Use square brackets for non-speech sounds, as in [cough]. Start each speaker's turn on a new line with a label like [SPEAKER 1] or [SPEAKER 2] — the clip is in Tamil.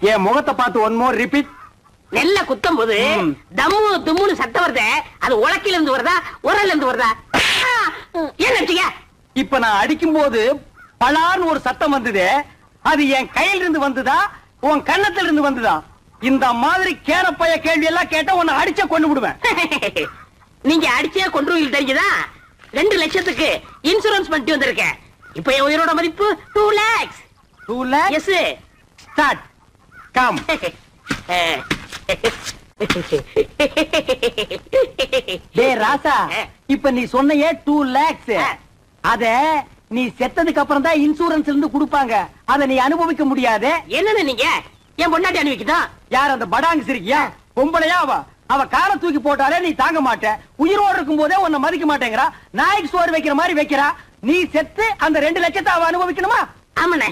[SPEAKER 1] என் முகத்தை பார்த்து ஒன் மோர் ரிப்பீட்
[SPEAKER 2] நெல்ல குத்தும் போது. தம்மு தும்முன்னு சத்தம் வருதே அது உலக்கில இருந்து வருதா? உரல்ல இருந்து வருதா நினைச்சீங்க?
[SPEAKER 1] இப்ப நான் அடிக்கும் போது பலான்னு ஒரு சத்தம் வந்தது அது என் கையில இருந்து வந்ததா உன் கன்னத்துல இருந்து வந்ததா? இந்த மாதிரி கேனப்பைய கேள்வி எல்லாம் கேட்டா உன்னை அடிச்ச கொண்டு விடுவேன். [laughs]
[SPEAKER 2] நீங்க அடிச்சே கொண்டு தெரிஞ்சுதா? ரெண்டு லட்சத்துக்கு இன்சூரன்ஸ் பண்ணிட்டு வந்திருக்கேன். இப்ப என் உயிரோட மதிப்பு two lakhs
[SPEAKER 1] two
[SPEAKER 2] lakh
[SPEAKER 1] start come டே ராசா இப்ப நீ சொன்னையே டூ லேக்ஸ் அத நீ செத்ததுக்கு அப்புறம் தான் இன்சூரன்ஸ் இருந்து கொடுப்பாங்க. அத நீ அனுபவிக்க முடியாது.
[SPEAKER 2] என்னன்னு நீங்க? என் பொண்டாட்டி அனுப்பிக்கிட்டோம்
[SPEAKER 1] யார் அந்த படாங்கு சிரிக்கியா? பொம்பளையா அவ. அவ காலை தூக்கி போட்டாலே நீ தாங்க மாட்ட. உயிரோடு இருக்கும் போதே உன்னை மதிக்க மாட்டேங்கிறா. நாய்க்கு சோறு வைக்கிற மாதிரி வைக்கிறா. நீ செத்து அந்த ரெண்டு லட்சத்தை அவ அனுபவிக்கணுமா?
[SPEAKER 2] ஆமாண்ணே.